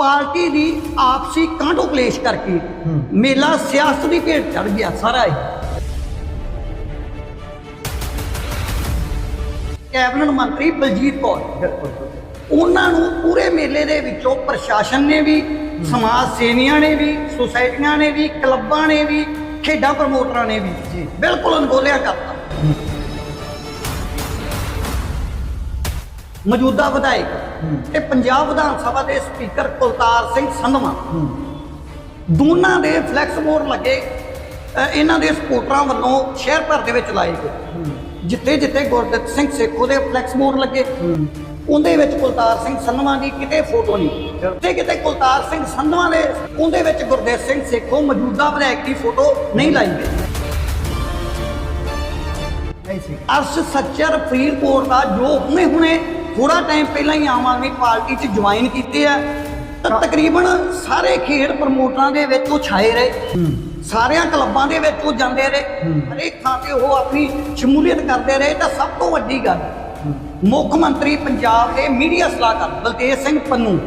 Party ਦੀ ਆਪਸੀ ਕਾਂਟੋ ਕਲੇਸ਼ ਕਰਕੇ ਮੇਲਾ ਸਿਆਸਤ ਦੀ ਭੇਟ ਚੜ ਗਿਆ ਸਾਰਾ ਇਹ। ਕੈਬਨਿਟ ਮੰਤਰੀ ਬਲਜੀਤ ਕੌਰ ਉਹਨਾਂ ਨੂੰ ਪੂਰੇ ਮੇਲੇ ਦੇ ਵਿੱਚੋਂ ਪ੍ਰਸ਼ਾਸਨ ਨੇ ਵੀ ਸਮਾਜ ਸੇਵੀਆਂ ਨੇ ਵੀ ਸੁਸਾਇਟੀਆਂ ਨੇ ਵੀ ਕਲੱਬਾਂ ਨੇ ਵੀ ਖੇਡਾਂ ਪ੍ਰਮੋਟਰਾਂ ਨੇ ਵੀ ਜੀ। ਬਿਲਕੁਲ ਅਣਗੋਲਿਆ ਕਰਤਾ। ਮੌਜੂਦਾ ਵਿਧਾਇਕ ਤੇ ਪੰਜਾਬ ਵਿਧਾਨ ਸਭਾ ਦੇ ਸਪੀਕਰ ਕੁਲਤਾਰ ਸਿੰਘ ਸੰਧਵਾ। ਦੋਨਾਂ ਦੇ ਫਲੈਕਸ ਬੋਰਡ ਲੱਗੇ ਇਹਨਾਂ ਦੇ ਸਪੋਰਟਰਾਂ ਵੱਲੋਂ ਸ਼ਹਿਰ ਭਰ ਦੇ ਵਿੱਚ ਲਾਏ ਗਏ। ਜਿੱਥੇ ਜਿੱਥੇ ਗੁਰਦਿੱਤ ਸਿੰਘ ਸੇਖੋ ਦੇ ਫਲੈਕਸ ਬੋਰਡ ਲੱਗੇ ਉਹਦੇ ਵਿੱਚ ਕੁਲਤਾਰ ਸਿੰਘ ਸੰਧਵਾ ਦੀ ਕਿਤੇ ਫੋਟੋ ਨਹੀਂ। ਜਿੱਥੇ ਕਿਤੇ ਕੁਲਤਾਰ ਸਿੰਘ ਸੰਧਵਾ ਦੇ ਉਹਦੇ ਵਿੱਚ ਗੁਰਦਿੱਤ ਸਿੰਘ ਸੇਖੋ ਮੌਜੂਦਾ ਵਿਧਾਇਕ ਦੀ ਫੋਟੋ ਨਹੀਂ ਲਾਈ ਗਈ। ਅਰਸ਼ ਸੱਚਰ ਫਰੀਦਕੋਟ ਦਾ ਜੋ ਹੁਣੇ ਹੁਣੇ ਥੋੜਾ ਟਾਈਮ ਪਹਿਲਾਂ ਹੀ ਆਮ ਆਦਮੀ ਪਾਰਟੀ 'ਚ ਜੁਆਇਨ ਕੀਤੇ ਆ ਤਾਂ ਤਕਰੀਬਨ ਸਾਰੇ ਖੇਡ ਪ੍ਰਮੋਟਰਾਂ ਦੇ ਵਿੱਚ ਉਹ ਛਾਏ ਰਹੇ। ਸਾਰਿਆਂ ਕਲੱਬਾਂ ਦੇ ਵਿੱਚ ਉਹ ਜਾਂਦੇ ਰਹੇ। ਹਰੇਕ ਥਾਂ ਤੇ ਉਹ ਆਪਣੀ ਸ਼ਮੂਲੀਅਤ ਕਰਦੇ ਰਹੇ। ਤਾਂ ਸਭ ਤੋਂ ਵੱਡੀ ਗੱਲ ਮੁੱਖ ਮੰਤਰੀ ਪੰਜਾਬ ਦੇ ਮੀਡੀਆ ਸਲਾਹਕਾਰ ਬਲਤੇਜ ਸਿੰਘ ਪੰਨੂ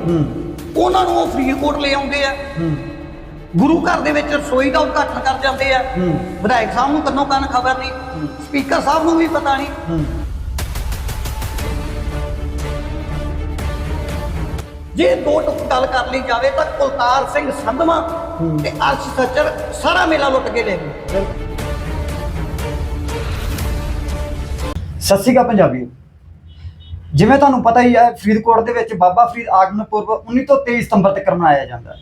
ਉਹਨਾਂ ਨੂੰ ਉਹ ਫਰੀਦਕੋਟ ਲੈ ਆਉਂਦੇ ਆ। ਗੁਰੂ ਘਰ ਦੇ ਵਿੱਚ ਰਸੋਈ ਦਾ ਉਦਘਾਟਨ ਕਰ ਜਾਂਦੇ ਆ। ਵਿਧਾਇਕ ਸਾਹਿਬ ਨੂੰ ਕੰਨੋਂ ਕੰਨ ਖਬਰ ਨਹੀਂ। ਸਪੀਕਰ ਸਾਹਿਬ ਨੂੰ ਵੀ ਪਤਾ ਨਹੀਂ। ਜੇ ਦੋ ਟੁਕ ਗੱਲ ਕਰ ਲਈ ਜਾਵੇ ਤਾਂ ਕੁਲਤਾਰ ਸਿੰਘ ਸੰਧਵਾ ਤੇ ਅਰਸ਼ ਸੱਚਰ ਸਾਰਾ ਮੇਲਾ ਲੁੱਟ ਕੇ ਲੈ ਗਏ। ਸਤਿ ਸ਼੍ਰੀ ਅਕਾਲ ਪੰਜਾਬੀਓ ਜਿਵੇਂ ਤੁਹਾਨੂੰ ਪਤਾ ਹੀ ਹੈ, ਫਰੀਦਕੋਟ ਦੇ ਵਿੱਚ ਬਾਬਾ ਫਰੀਦ ਆਗਮਨ ਪੁਰਬ 19 ਤੋਂ 23 ਸਤੰਬਰ ਤੱਕ ਮਨਾਇਆ ਜਾਂਦਾ ਹੈ।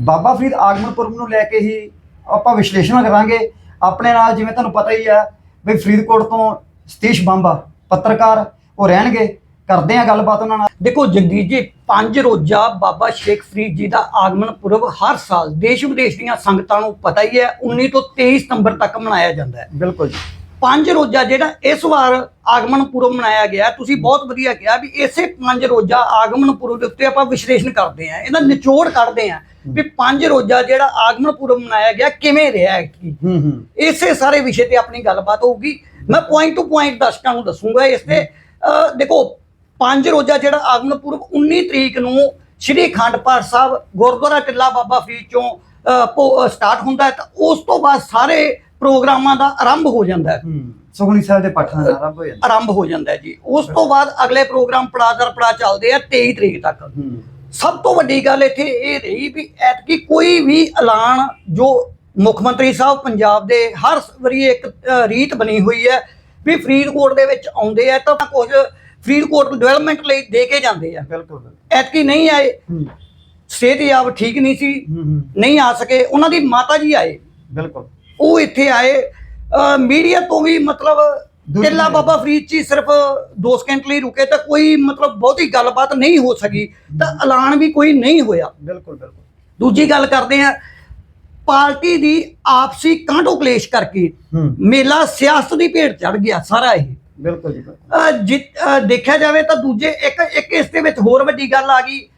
ਬਾਬਾ ਫਰੀਦ ਆਗਮਨ ਪੁਰਬ ਨੂੰ ਲੈ ਕੇ ਹੀ ਆਪਾਂ ਵਿਸ਼ਲੇਸ਼ਣ ਕਰਾਂਗੇ। ਆਪਣੇ ਨਾਲ ਜਿਵੇਂ ਤੁਹਾਨੂੰ ਪਤਾ ਹੀ ਹੈ ਵੀ ਫਰੀਦਕੋਟ ਤੋਂ ਸਤੀਸ਼ ਬਾਂਬਾ ਪੱਤਰਕਾਰ ਉਹ ਰਹਿਣਗੇ। ਕਰਦੇ ਆ ਗੱਲਬਾਤ ਉਹਨਾਂ ਨਾਲ। ਦੇਖੋ ਜਗਦੀਪ ਜੀ ਪੰਜ ਰੋਜ਼ਾ ਬਾਬਾ ਸ਼ੇਖ ਫਰੀਦ ਜੀ ਦਾ ਆਗਮਨ ਪੁਰਬ ਹਰ ਸਾਲ ਦੇਸ਼ ਵਿਦੇਸ਼ ਦੀਆਂ ਸੰਗਤਾਂ ਨੂੰ ਪਤਾ ਹੀ ਹੈ 19 ਤੋਂ 23 ਸਤੰਬਰ ਤੱਕ ਮਨਾਇਆ ਜਾਂਦਾ ਹੈ। ਬਿਲਕੁਲ ਜੀ। ਪੰਜ ਰੋਜ਼ਾ ਜਿਹੜਾ ਇਸ ਵਾਰ ਆਗਮਨ ਪੁਰਬ ਮਨਾਇਆ ਗਿਆ ਤੁਸੀਂ ਬਹੁਤ ਵਧੀਆ ਕਿਹਾ ਵੀ ਇਸੇ ਪੰਜ ਰੋਜ਼ਾ ਆਗਮਨ ਪੁਰਬ ਦੇ ਉੱਤੇ ਆਪਾਂ ਵਿਸ਼ਲੇਸ਼ਣ ਕਰਦੇ ਆਂ ਇਹਦਾ ਨਿਚੋੜ ਕੱਢਦੇ ਆਂ ਵੀ ਪੰਜ ਰੋਜ਼ਾ ਜਿਹੜਾ ਆਗਮਨ ਪੁਰਬ ਮਨਾਇਆ ਗਿਆ ਕਿਵੇਂ ਰਿਹਾ ਹੂੰ ਇਸੇ ਸਾਰੇ ਵਿਸ਼ੇ ਤੇ ਆਪਣੀ ਗੱਲਬਾਤ ਹੋਊਗੀ। ਮੈਂ ਪੁਆਇੰਟ ਟੂ ਪੁਆਇੰਟ ਦਰਸ਼ਕਾਂ ਨੂੰ ਦੱਸੂਗਾ ਇਸ ਤੇ। ਦੇਖੋ ਪੰਜ ਰੋਜ਼ਾ ਜਿਹੜਾ ਆਗਮਨ ਪੁਰਬ 19 ਤਰੀਕ ਨੂੰ ਸ਼੍ਰੀ ਅਖੰਡ ਪਾਠ ਸਾਹਿਬ ਗੁਰਦੁਆਰਾ ਟਿੱਲਾ ਬਾਬਾ ਫਰੀਦ ਚੋਂ ਸਟਾਰਟ ਹੁੰਦਾ ਹੈ ਤਾਂ ਉਸ ਤੋਂ ਬਾਅਦ ਸਾਰੇ ਪ੍ਰੋਗਰਾਮਾਂ ਦਾ ਆਰੰਭ ਹੋ ਜਾਂਦਾ ਹੈ। ਸੁਖਮਨੀ ਸਾਹਿਬ ਦੇ ਪਾਠਾਂ ਦਾ ਆਰੰਭ ਹੋ ਜਾਂਦਾ ਆਰੰਭ ਹੋ ਜਾਂਦਾ ਜੀ। ਉਸ ਤੋਂ ਬਾਅਦ ਅਗਲੇ ਪ੍ਰੋਗਰਾਮ ਪੜਾਦਰ ਪੜਾ ਚੱਲਦੇ ਆ 23 ਤਰੀਕ ਤੱਕ। ਸਭ ਤੋਂ ਵੱਡੀ ਗੱਲ ਇੱਥੇ ਇਹ ਰਹੀ ਵੀ ਐਤਕੀ ਕੋਈ ਵੀ ਐਲਾਨ ਜੋ ਮੁੱਖ ਮੰਤਰੀ ਸਾਹਿਬ ਪੰਜਾਬ ਦੇ ਹਰ ਵਾਰੀ ਇੱਕ ਰੀਤ ਬਣੀ ਹੋਈ ਹੈ ਵੀ ਫਰੀਦਕੋਟ ਦੇ ਵਿੱਚ ਆਉਂਦੇ ਆ ਤਾਂ ਕੁਝ ਫਰੀਦਕੋਟ ਡਿਵੈਲਪਮੈਂਟ ਲਈ ਦੇ ਕੇ ਜਾਂਦੇ ਆ। ਬਿਲਕੁਲ। ਐਤਕੀ ਨਹੀਂ ਆਏ। ਹੂੰ। ਸਿਹਤਯਾਬ ਠੀਕ ਨਹੀਂ ਸੀ। ਨਹੀਂ ਆ ਸਕੇ। ਉਹਨਾਂ ਦੀ ਮਾਤਾ ਜੀ ਆਏ। ਬਿਲਕੁਲ। ਉਹ ਇੱਥੇ ਆਏ। ਮੀਡੀਆ ਤੋਂ ਵੀ ਮਤਲਬ ਨਹੀਂ। ਬਾਬਾ ਫਰੀਦ ਜੀ ਸਿਰਫ 2 ਸਕਿੰਟ ਲਈ ਰੁਕੇ ਤਾਂ ਕੋਈ ਮਤਲਬ ਬਹੁਤੀ ਗੱਲਬਾਤ ਨਹੀਂ ਹੋ ਸਕੀ। ਤਾਂ ਐਲਾਨ ਵੀ ਕੋਈ ਨਹੀਂ ਹੋਇਆ। ਬਿਲਕੁਲ ਬਿਲਕੁਲ। ਦੂਜੀ ਗੱਲ ਕਰਦੇ ਆ ਪਾਰਟੀ ਦੀ ਆਪਸੀ ਕਾਂਟੋ ਕਲੇਸ਼ ਕਰਕੇ ਮੇਲਾ ਸਿਆਸਤ ਦੀ ਭੇਟ ਚੜ ਗਿਆ ਸਾਰਾ ਇਹ। ਬਿਲਕੁਲ ਜੀ ਬਿਲਕੁਲ। ਅਹ ਜਿ- ਅਹ ਦੇਖਿਆ ਜਾਵੇ ਤਾਂ ਦੂਜੇ ਇੱਕ ਇੱਕ ਇਸ ਦੇ ਵਿੱਚ ਹੋਰ ਵੱਡੀ ਗੱਲ ਆ ਗਈ।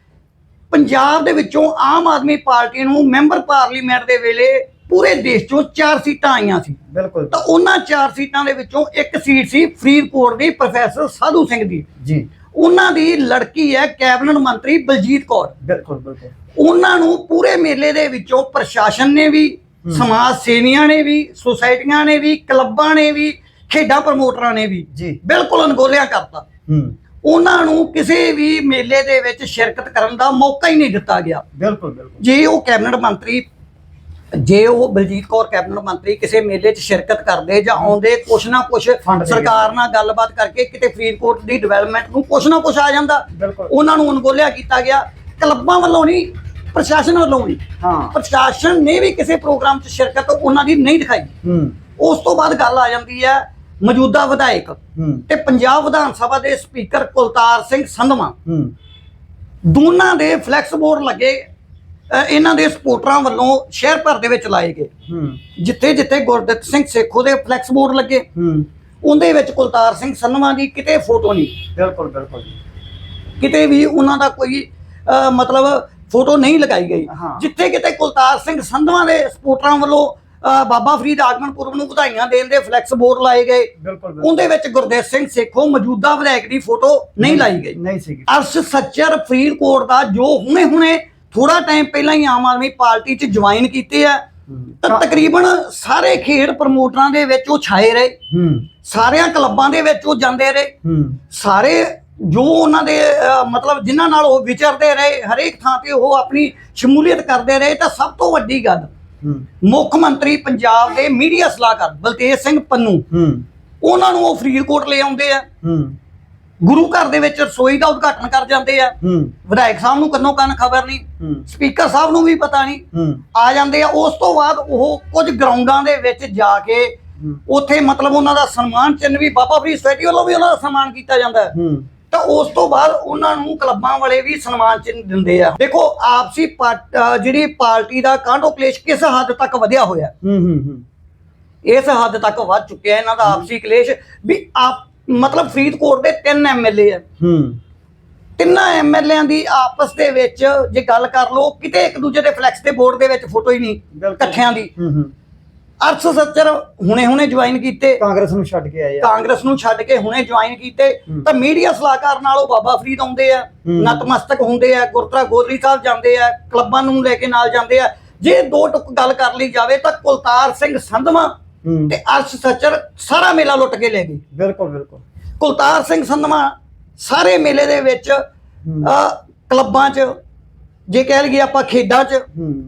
ਪੰਜਾਬ ਦੇ ਵਿੱਚੋਂ ਆਮ ਆਦਮੀ ਪਾਰਟੀ ਨੂੰ ਮੈਂਬਰ ਪਾਰਲੀਮੈਂਟ ਦੇ ਵੇਲੇ ਪੂਰੇ ਦੇਸ਼ ਚੋਂ ਚਾਰ ਸੀਟਾਂ ਆਈਆਂ ਸੀ। ਬਿਲਕੁਲ ਤਾਂ ਉਹਨਾਂ ਚਾਰ ਸੀਟਾਂ ਦੇ ਵਿੱਚੋਂ ਇੱਕ ਸੀਟ ਸੀ ਫਰੀਦਕੋਟ ਦੀ ਪ੍ਰੋਫੈਸਰ ਸਾਧੂ ਸਿੰਘ ਦੀ। ਜੀ। ਉਹਨਾਂ ਦੀ ਲੜਕੀ ਹੈ ਕੈਬਨਿਟ ਮੰਤਰੀ ਬਲਜੀਤ ਕੌਰ। ਬਿਲਕੁਲ ਬਿਲਕੁਲ। ਉਹਨਾਂ ਨੂੰ ਪੂਰੇ ਮੇਲੇ ਦੇ ਵਿੱਚੋਂ ਪ੍ਰਸ਼ਾਸਨ ਨੇ ਵੀ ਸਮਾਜ ਸੇਵੀਆਂ ਨੇ ਵੀ ਸੁਸਾਇਟੀਆਂ ਨੇ ਵੀ ਕਲੱਬਾਂ ਨੇ ਵੀ ਖੇਡਾਂ ਪ੍ਰਮੋਟਰਾਂ ਨੇ ਵੀ ਜੀ। ਬਿਲਕੁਲ ਅਣਗੋਲਿਆ ਕਰਤਾ। ਹੂੰ। ਉਹਨਾਂ ਨੂੰ ਕਿਸੇ ਵੀ ਮੇਲੇ ਦੇ ਵਿੱਚ ਸ਼ਿਰਕਤ ਕਰਨ ਦਾ ਮੌਕਾ ਹੀ ਨਹੀਂ ਦਿੱਤਾ ਗਿਆ। ਬਿਲਕੁਲ ਬਿਲਕੁਲ। ਜੇ ਉਹ ਕੈਬਨਿਟ ਮੰਤਰੀ ਜੇ ਉਹ ਬਲਜੀਤ ਕੌਰ ਕੈਬਨਿਟ ਮੰਤਰੀ ਕਿਸੇ ਮੇਲੇ 'ਚ ਸ਼ਿਰਕਤ ਕਰਦੇ ਜਾਂ ਆਉਂਦੇ ਕੁਛ ਨਾ ਕੁਛ ਸਰਕਾਰ ਨਾਲ ਗੱਲਬਾਤ ਕਰਕੇ ਕਿਤੇ ਫਰੀਦਕੋਟ ਦੀ ਡਿਵੈਲਪਮੈਂਟ ਨੂੰ ਕੁਛ ਨਾ ਕੁਛ ਆ ਜਾਂਦਾ। ਬਿਲਕੁਲ। ਉਹਨਾਂ ਨੂੰ ਅਣਗੋਲਿਆ ਕੀਤਾ ਗਿਆ। ਕਲੱਬਾਂ ਵੱਲੋਂ ਨਹੀਂ ਪ੍ਰਸ਼ਾਸਨ ਵੱਲੋਂ ਨਹੀਂ ਹਾਂ। ਪ੍ਰਸ਼ਾਸਨ ਨੇ ਵੀ ਕਿਸੇ ਪ੍ਰੋਗਰਾਮ 'ਚ ਸ਼ਿਰਕਤ ਉਹਨਾਂ ਦੀ ਨਹੀਂ ਦਿਖਾਈ। ਹੂੰ। ਉਸ ਤੋਂ ਬਾਅਦ ਗੱਲ ਆ ਜਾਂਦੀ ਹੈ ਮੌਜੂਦਾ ਵਿਧਾਇਕ ਹੂੰ। ਤੇ ਪੰਜਾਬ ਵਿਧਾਨ ਸਭਾ ਦੇ ਸਪੀਕਰ ਕੁਲਤਾਰ ਸਿੰਘ ਸੰਧਵਾ। ਹੂੰ। ਦੋਨਾਂ ਦੇ ਫਲੈਕਸ ਬੋਰਡ ਲੱਗੇ ਇਹਨਾਂ ਦੇ ਸਪੋਰਟਰਾਂ ਵੱਲੋਂ ਸ਼ਹਿਰ ਭਰ ਦੇ ਵਿੱਚ ਲਾਏ ਗਏ। ਹੂੰ। ਜਿੱਥੇ ਜਿੱਥੇ ਗੁਰਦਿੱਤ ਸਿੰਘ ਸੇਖੋ ਦੇ ਫਲੈਕਸ ਬੋਰਡ ਲੱਗੇ ਹੂੰ। ਉਹਦੇ ਵਿੱਚ ਕੁਲਤਾਰ ਸਿੰਘ ਸੰਧਵਾ ਦੀ ਕਿਤੇ ਫੋਟੋ ਨਹੀਂ। ਬਿਲਕੁਲ ਬਿਲਕੁਲ ਕਿਤੇ ਵੀ ਉਹਨਾਂ ਦਾ ਕੋਈ ਮਤਲਬ ਫੋਟੋ ਨਹੀਂ ਲਗਾਈ ਗਈ। ਜਿੱਥੇ ਕਿਤੇ ਕੁਲਤਾਰ ਸਿੰਘ ਸੰਧਵਾ ਦੇ ਸਪੋਰਟਰਾਂ ਵੱਲੋਂ ਬਾਬਾ ਫਰੀਦ ਆਗਮਨ ਪੁਰਬ ਨੂੰ ਵਧਾਈਆਂ ਦੇਣ ਦੇ ਫਲੈਕਸ ਬੋਰਡ ਲਾਏ ਗਏ। ਉਹਦੇ ਵਿੱਚ ਗੁਰਦੇਵ ਸਿੰਘ ਸੇਖੋਂ ਮੌਜੂਦਾ ਵਿਧਾਇਕ ਦੀ ਫੋਟੋ ਨਹੀਂ ਲਾਈ ਗਈ। ਨਹੀਂ ਸੀਗੀ। ਅਰਸ਼ ਸੱਚਰ ਫਰੀਦਕੋਟ ਦਾ ਜੋ ਹੁਣੇ ਹੁਣੇ ਥੋੜਾ ਟਾਈਮ ਪਹਿਲਾਂ ਹੀ ਆਮ ਆਦਮੀ ਪਾਰਟੀ 'ਚ ਜੁਆਇਨ ਕੀਤੇ ਆ ਤਾਂ ਤਕਰੀਬਨ ਸਾਰੇ ਖੇਡ ਪ੍ਰਮੋਟਰਾਂ ਦੇ ਵਿੱਚ ਉਹ ਛਾਏ ਰਹੇ। ਸਾਰਿਆਂ ਕਲੱਬਾਂ ਦੇ ਵਿੱਚ ਉਹ ਜਾਂਦੇ ਰਹੇ। ਸਾਰੇ ਜੋ ਉਹਨਾਂ ਦੇ ਮਤਲਬ ਜਿਨ੍ਹਾਂ ਨਾਲ ਉਹ ਵਿਚਰਦੇ ਰਹੇ ਹਰੇਕ ਥਾਂ ਤੇ ਉਹ ਆਪਣੀ ਸ਼ਮੂਲੀਅਤ ਕਰਦੇ ਰਹੇ ਤਾਂ ਸਭ ਤੋਂ ਵੱਡੀ ਗੱਲ ਮੁੱਖ ਮੰਤਰੀ ਪੰਜਾਬ ਦੇ ਮੀਡੀਆ ਸਲਾਹਕਾਰ ਬਲਤੇਜ ਸਿੰਘ ਪੰਨੂ। ਹੂੰ। ਉਹਨਾਂ ਨੂੰ ਉਹ ਫਰੀਦਕੋਟ ਲੈ ਆਉਂਦੇ ਆ। ਹੂੰ। ਗੁਰੂ ਘਰ ਦੇ ਵਿੱਚ ਰਸੋਈ ਦਾ ਉਦਘਾਟਨ ਕਰ ਜਾਂਦੇ ਆ। ਹੂੰ। ਵਿਧਾਇਕ ਸਾਹਿਬ ਨੂੰ ਕੰਨੋ ਕੰਨ ਖਬਰ ਨਹੀਂ। ਹੂੰ। ਸਪੀਕਰ ਸਾਹਿਬ ਨੂੰ ਵੀ ਪਤਾ ਨਹੀਂ। ਹੂੰ। ਆ ਜਾਂਦੇ ਆ। ਉਸ ਤੋਂ ਬਾਅਦ ਉਹ ਕੁਝ ਗਰਾਊਂਡਾਂ ਦੇ ਵਿੱਚ ਜਾ ਕੇ। ਉੱਥੇ ਮਤਲਬ ਉਹਨਾਂ ਦਾ ਸਨਮਾਨ ਚਿੰਨ੍ਹ ਵੀ ਬਾਬਾ ਫਰੀਦ ਸੋਸਾਇਟੀ ਵੱਲੋਂ ਵੀ ਉਹਨਾਂ ਦਾ ਸਨਮਾਨ ਕੀਤਾ ਜਾਂਦਾ। ਹੂੰ। ਤਾਂ ਉਸ ਤੋਂ ਬਾਅਦ ਉਹਨਾਂ ਨੂੰ ਕਲੱਬਾਂ ਵਾਲੇ ਵੀ ਸਨਮਾਨ ਚਿੰਨ੍ਹ ਦਿੰਦੇ ਆ। ਦੇਖੋ ਆਪਸੀ ਪਾਰਟ- ਅਹ ਜਿਹੜੀ ਪਾਰਟੀ ਦਾ ਕਾਂਡੋ ਕਲੇਸ਼ ਕਿਸ ਹੱਦ ਤੱਕ ਵਧਿਆ ਹੋਇਆ? ਹੂੰ ਹੂੰ ਹੂੰ। ਇਸ ਹੱਦ ਤੱਕ ਵੱਧ ਚੁੱਕਿਆ ਇਹਨਾਂ ਦਾ ਆਪਸੀ ਕਲੇਸ਼ ਵੀ ਆਪ ਮਤਲਬ ਫਰੀਦਕੋਟ ਦੇ ਤਿੰਨ ਐਮਐਲਏ ਆ। ਹੂੰ। ਤਿੰਨਾਂ ਐਮਐਲਏਆਂ ਦੀ ਆਪਸ ਦੇ ਵਿੱਚ ਜੇ ਗੱਲ ਕਰ ਲਓ ਕਿਤੇ ਇੱਕ ਦੂਜੇ ਦੇ ਫਲੈਕਸ ਦੇ ਬੋਰਡ ਦੇ ਵਿੱਚ ਫੋਟੋ ਹੀ ਨਹੀਂ ਬਿਲਕੁਲ। ਇਕੱਠਿਆਂ ਦੀ। ਹੂੰ ਹੂੰ। ਅਰਥ ਸੱਚਰ ਹੁਣੇ ਹੁਣੇ ਜੁਆਇਨ ਕੀਤੇ। ਕਾਂਗਰਸ ਨੂੰ ਛੱਡ ਕੇ ਆਏ ਆ। ਕਾਂਗਰਸ ਨੂੰ ਛੱਡ ਕੇ ਹੁਣੇ ਜੁਆਇਨ ਕੀਤੇ। ਤਾਂ ਮੀਡੀਆ ਸਲਾਹਕਾਰ ਨਾਲ ਉਹ ਬਾਬਾ ਫਰੀਦ ਆਉਂਦੇ ਆ। ਨਤਮਸਤਕ ਹੁੰਦੇ ਆ ਗੁਰਦੁਆਰਾ ਗੋਦਰੀ ਸਾਹਿਬ ਜਾਂਦੇ ਆ ਕਲੱਬਾਂ ਨੂੰ ਲੈ ਕੇ ਨਾਲ ਜਾਂਦੇ ਆ। ਜੇ ਦੋ ਟੁਕ ਗੱਲ ਕਰ ਲਈ ਜਾਵੇ ਤਾਂ ਕੁਲਤਾਰ ਸਿੰਘ ਸੰਧਵਾ ਤੇ ਅਰਸ਼ ਸੱਚਰ ਸਾਰਾ ਮੇਲਾ ਲੁੱਟ ਕੇ ਲੈ ਗਏ। ਬਿਲਕੁਲ ਬਿਲਕੁਲ। ਕੁਲਤਾਰ ਸਿੰਘ ਸੰਧਵਾ ਸਾਰੇ ਮੇਲੇ ਦੇ ਵਿੱਚ ਕਲੱਬਾਂ 'ਚ ਜੇ ਕਹਿ ਲਈਏ ਆਪਾਂ ਖੇਡਾਂ 'ਚ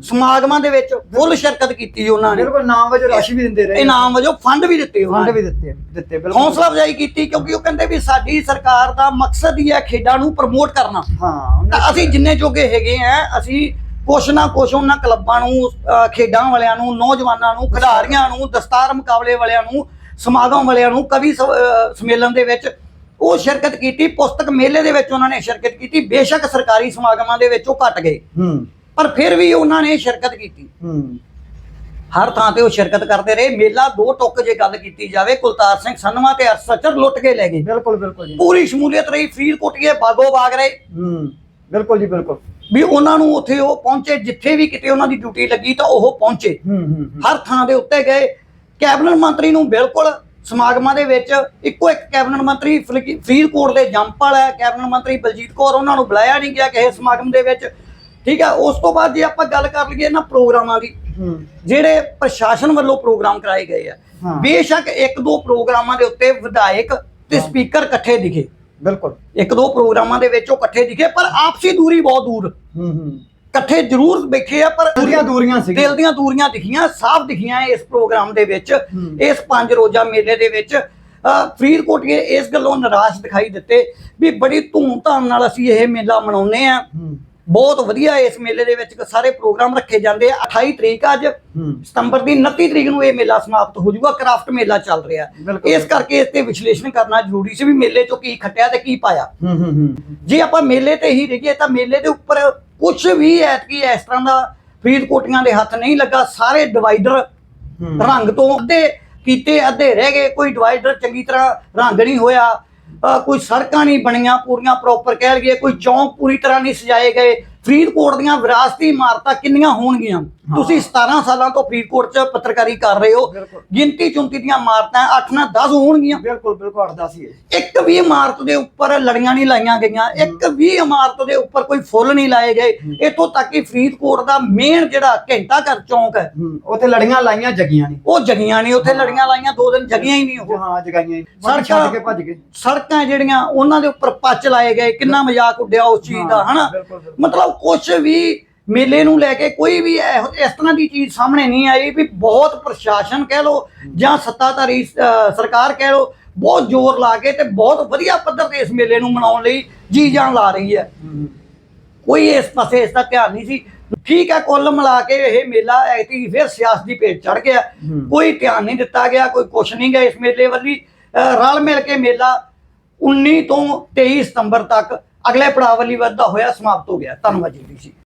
ਸਮਾਗਮਾਂ ਦੇ ਵਿੱਚ ਫੁੱਲ ਸ਼ਿਰਕਤ ਕੀਤੀ ਉਹਨਾਂ ਨੇ। ਬਿਲਕੁਲ ਨਾਮ ਵਜੋਂ ਰਾਸ਼ੀ ਵੀ ਦਿੰਦੇ ਰਹੇ। ਇਨਾਮ ਵਜੋਂ ਫੰਡ ਵੀ ਦਿੱਤੇ ਉਹਨਾਂ ਫੰਡ ਨੇ। ਵੀ ਦਿੱਤੇ ਦਿੱਤੇ ਬਿਲਕੁਲ। ਹੌਸਲਾ ਅਫਜ਼ਾਈ ਕੀਤੀ ਕਿਉਂਕਿ ਉਹ ਕਹਿੰਦੇ ਵੀ ਸਾਡੀ ਸਰਕਾਰ ਦਾ ਮਕਸਦ ਹੀ ਹੈ ਖੇਡਾਂ ਨੂੰ ਪ੍ਰਮੋਟ ਕਰਨਾ। ਹਾਂ ਅਸੀਂ ਜਿੰਨੇ ਜੋਗੇ ਹੈਗੇ ਆ ਅਸੀਂ ਕੁਛ ਨਾ ਕੁਛ ਉਹਨਾਂ ਕਲੱਬਾਂ ਨੂੰ ਖੇਡਾਂ ਵਾਲਿਆਂ ਨੂੰ ਨੌਜਵਾਨਾਂ ਨੂੰ ਖਿਡਾਰੀਆਂ ਨੂੰ ਦਸਤਾਰ ਮੁਕਾਬਲੇ ਵਾਲਿਆਂ ਨੂੰ ਸਮਾਗਮ ਵਾਲਿਆਂ ਨੂੰ ਕਵੀ ਸੰਮੇਲਨ ਦੇ ਵਿੱਚ ਉਹ ਸ਼ਿਰਕਤ ਕੀਤੀ ਪੁਸਤਕ ਮੇਲੇ ਦੇ ਵਿੱਚ ਉਹਨਾਂ ਨੇ ਸ਼ਿਰਕਤ ਕੀਤੀ ਬੇਸ਼ੱਕ ਸਰਕਾਰੀ ਸਮਾਗਮਾਂ ਦੇ ਵਿੱਚ ਉਹ ਘਟ ਗਏ। ਹੂੰ। ਪਰ ਫਿਰ ਵੀ ਉਹਨਾਂ ਨੇ ਸ਼ਿਰਕਤ ਕੀਤੀ। ਹੂੰ। ਹਰ ਥਾਂ ਤੇ ਉਹ ਸ਼ਿਰਕਤ ਕਰਦੇ ਰਹੇ। ਮੇਲਾ ਦੋ ਟੁੱਕ ਜੇ ਗੱਲ ਕੀਤੀ ਜਾਵੇ ਕੁਲਤਾਰ ਸਿੰਘ ਸੰਨਵਾ ਤੇ ਅਰਸ਼ ਸੱਚਰ ਲੁੱਟ ਕੇ ਲੈ ਗਏ। ਬਿਲਕੁਲ ਬਿਲਕੁਲ ਜੀ। ਪੂਰੀ ਸ਼ਮੂਲੀਅਤ ਰਹੀ ਫਰੀਦਕੋਟੀਏ ਬਾਗੋ ਬਾਗ ਰਹੇ। ਹੂੰ। ਬਿਲਕੁਲ ਜੀ ਬਿਲਕੁਲ। ਵੀ ਉਹਨਾਂ ਨੂੰ ਉੱਥੇ ਉਹ ਪਹੁੰਚੇ ਜਿੱਥੇ ਵੀ ਕਿਤੇ ਉਹਨਾਂ ਦੀ ਡਿਊਟੀ ਲੱਗੀ ਤਾਂ ਉਹ ਪਹੁੰਚੇ। ਹੂੰ ਹੂੰ ਹੂੰ। ਹਰ ਥਾਂ ਦੇ ਉੱਤੇ ਗਏ। ਕੈਬਨਿਟ ਮੰਤਰੀ ਨੂੰ ਬਿਲਕੁਲ ਸਮਾਗਮਾਂ ਦੇ ਵਿੱਚ ਇੱਕੋ ਇੱਕ ਕੈਬਨਿਟ ਮੰਤਰੀ ਫਰੀ- ਫਰੀਦਕੋਟ ਦੇ ਜੰਪਲ ਹੈ ਕੈਬਨਿਟ ਮੰਤਰੀ ਬਲਜੀਤ ਕੌਰ ਉਹਨਾਂ ਨੂੰ ਬੁਲਾਇਆ ਨਹੀਂ ਗਿਆ ਕਿਸੇ ਸਮਾਗਮ ਦੇ ਵਿੱਚ। ਠੀਕ ਹੈ ਉਸ ਤੋਂ ਬਾਅਦ ਜੇ ਆਪਾਂ ਗੱਲ ਕਰ ਲਈਏ ਨਾ ਪ੍ਰੋਗਰਾਮਾਂ ਦੀ ਜਿਹੜੇ ਪ੍ਰਸ਼ਾਸਨ ਵੱਲੋਂ ਪ੍ਰੋਗਰਾਮ ਕਰਾਏ ਗਏ ਆ। ਬੇਸ਼ੱਕ ਇੱਕ ਦੋ ਪ੍ਰੋਗਰਾਮਾਂ ਦੇ ਉੱਤੇ ਵਿਧਾਇਕ ਤੇ ਸਪੀਕਰ ਇਕੱਠੇ ਦਿਖੇ। ਬਿਲਕੁਲ। ਇੱਕ ਦੋ ਪ੍ਰੋਗਰਾਮਾਂ ਦੇ ਵਿੱਚ ਉਹ ਇਕੱਠੇ ਦਿਖੇ ਪਰ ਆਪਸੀ ਦੂਰੀ ਬਹੁਤ ਦੂਰ। ਹੂੰ ਹੂੰ। ਇਕੱਠੇ ਜ਼ਰੂਰ ਬੈਠੇ ਆ ਪਰ ਦਿਲ ਦੀਆਂ ਦੂਰੀਆਂ ਸੀਗੀਆਂ। ਦਿਲ ਦੀਆਂ ਦੂਰੀਆਂ ਦਿਖੀਆਂ ਸਾਫ਼ ਦਿਖੀਆਂ ਇਸ ਪ੍ਰੋਗਰਾਮ ਦੇ ਵਿੱਚ। ਇਸ ਪੰਜ ਰੋਜ਼ਾ ਮੇਲੇ ਦੇ ਵਿੱਚ। ਫਰੀਦਕੋਟੀਏ ਇਸ ਗੱਲੋਂ ਨਿਰਾਸ਼ ਦਿਖਾਈ ਦਿੱਤੇ ਵੀ ਬੜੀ ਧੂਮ-ਧਾਮ ਨਾਲ ਅਸੀਂ ਇਹ ਮੇਲਾ ਮਨਾਉਂਦੇ ਆ। ਬਹੁਤ ਵਧੀਆ ਇਸ ਮੇਲੇ ਦੇ ਵਿੱਚ ਸਾਰੇ ਪ੍ਰੋਗਰਾਮ ਰੱਖੇ ਜਾਂਦੇ ਆ। 28 ਤਰੀਕ ਅੱਜ ਸਤੰਬਰ ਦੀ 29 ਤਰੀਕ ਨੂੰ ਇਹ ਮੇਲਾ ਸਮਾਪਤ ਹੋ ਜਾਊਗਾ ਕ੍ਰਾਫਟ ਮੇਲਾ ਚੱਲ ਰਿਹਾ। ਇਸ ਕਰਕੇ ਇਸ ਤੇ ਵਿਸ਼ਲੇਸ਼ਣ ਕਰਨਾ ਜ਼ਰੂਰੀ ਸੀ ਵੀ ਮੇਲੇ ਚੋਂ ਕੀ ਖੱਟਿਆ ਤੇ ਕੀ ਪਾਇਆ। ਜੇ ਆਪਾਂ ਮੇਲੇ ਤੇ ਹੀ ਰਹੀਏ ਤਾਂ ਮੇਲੇ ਦੇ ਉੱਪਰ ਕੁਝ ਵੀ ਐਤਕੀ ਇਸ ਤਰ੍ਹਾਂ ਦਾ ਫਰੀਦਕੋਟੀਆਂ ਦੇ ਹੱਥ ਨਹੀਂ ਲੱਗਾ ਸਾਰੇ ਡਿਵਾਈਡਰ। ਰੰਗ ਤੋਂ ਅੱਧੇ ਕੀਤੇ ਅੱਧੇ ਰਹਿ ਗਏ ਕੋਈ ਡਿਵਾਈਡਰ ਚੰਗੀ ਤਰ੍ਹਾਂ ਰੰਗ ਨਹੀਂ ਹੋਇਆ ਕੋਈ ਸੜਕਾਂ ਨਹੀਂ ਬਣੀਆਂ ਪੂਰੀਆਂ ਪ੍ਰੋਪਰ ਕਹਿ ਲਈਏ ਕੋਈ ਚੌਂਕ ਪੂਰੀ ਤਰ੍ਹਾਂ ਨਹੀਂ ਸਜਾਏ ਗਏ ਫਰੀਦਕੋਟ ਦੀਆਂ ਵਿਰਾਸਤੀ ਇਮਾਰਤਾਂ ਕਿੰਨੀਆਂ ਹੋਣਗੀਆਂ? ਤੁਸੀਂ 17 ਸਾਲਾਂ ਤੋਂ ਫਰੀਦਕੋਟ 'ਚ ਪੱਤਰਕਾਰੀ ਕਰ ਰਹੇ ਹੋ। ਗਿਣਤੀ ਚੁੰਤੀ ਦੀਆਂ ਇਮਾਰਤਾਂ 8 ਨਾ 10 ਹੋਣਗੀਆਂ। ਬਿਲਕੁਲ ਬਿਲਕੁਲ ਅਰਦਾ ਸੀ ਇਹ। ਇੱਕ ਵੀ ਇਮਾਰਤ ਦੇ ਉੱਪਰ ਲੜੀਆਂ ਨਹੀਂ ਲਾਈਆਂ ਗਈਆਂ। ਇੱਕ ਵੀ ਇਮਾਰਤ ਦੇ ਉੱਪਰ ਕੋਈ ਫੁੱਲ ਨਹੀਂ ਲਾਏ ਗਏ। ਇੱਥੋਂ ਤੱਕ ਕਿ ਫਰੀਦਕੋਟ ਦਾ ਮੇਨ ਜਿਹੜਾ ਘੰਟਾ ਘਰ ਚੌਂਕ ਹੈ ਹੂੰ ਉੱਥੇ ਲੜੀਆਂ ਲਾਈਆਂ ਜਗੀਆਂ ਨਹੀਂ। ਉਹ ਜਗੀਆਂ ਨਹੀਂ ਉੱਥੇ ਲੜੀਆਂ ਲਾਈਆਂ ਦੋ ਦਿਨ ਜਗੀਆਂ ਹੀ ਨਹੀਂ ਉਹ। ਹਾਂ ਜਗਾਈਆਂ ਹੀ। ਸੜਕਾਂ- ਛੱਡ ਕੇ ਭੱਜ ਗਏ। ਸੜਕਾਂ ਜਿਹੜੀਆਂ ਉਹਨਾਂ ਦੇ ਉੱਪਰ ਪੱਚ ਲਾਏ ਗਏ। ਕਿੰਨਾ ਮਜ਼ਾਕ ਉੱਡਿਆ ਉਸ ਚੀਜ਼ ਦਾ ਹਾਂ, ਹਨਾ। ਮਤਲਬ ਕੁਝ ਵੀ ਮੇਲੇ ਨੂੰ ਲੈ ਕੇ ਕੋਈ ਵੀ ਇਹੋ- ਇਸ ਤਰ੍ਹਾਂ ਦੀ ਚੀਜ਼ ਸਾਹਮਣੇ ਨਹੀਂ ਆਈ ਵੀ ਬਹੁਤ ਪ੍ਰਸ਼ਾਸਨ ਕਹਿ ਲੋ ਜਾਂ ਸੱਤਾਧਾਰੀ ਸਰਕਾਰ ਕਹਿ ਲੋ ਬਹੁਤ ਜ਼ੋਰ ਲਾ ਕੇ ਤੇ ਬਹੁਤ ਵਧੀਆ ਪੱਧਰ ਤੇ ਇਸ ਮੇਲੇ ਨੂੰ ਮਨਾਉਣ ਲਈ ਜੀ ਜਾਨ ਲਾ ਰਹੀ ਹੈ। ਕੋਈ ਇਸ ਪਾਸੇ ਇਸ ਦਾ ਧਿਆਨ ਨਹੀਂ ਸੀ। ਠੀਕ ਹੈ ਕੁੱਲ ਮਿਲਾ ਕੇ ਇਹ ਮੇਲਾ ਐਤੀ ਫਿਰ ਸਿਆਸਤ ਦੀ ਭੇਟ ਚੜ ਗਿਆ। ਕੋਈ ਧਿਆਨ ਨਹੀਂ ਦਿੱਤਾ ਗਿਆ ਕੋਈ ਕੁਛ ਨਹੀਂ ਗਿਆ ਇਸ ਮੇਲੇ ਵੱਲੀ ਅਹ ਰਲ ਮਿਲ ਕੇ ਮੇਲਾ 19 ਤੋਂ 23 ਸਤੰਬਰ ਤੱਕ ਅਗਲੇ ਪੜਾਅ ਵੱਲੀ ਵੱਧਦਾ ਹੋਇਆ ਸਮਾਪਤ ਹੋ ਗਿਆ। ਧੰਨਵਾਦ ਜੀ ਜੀ।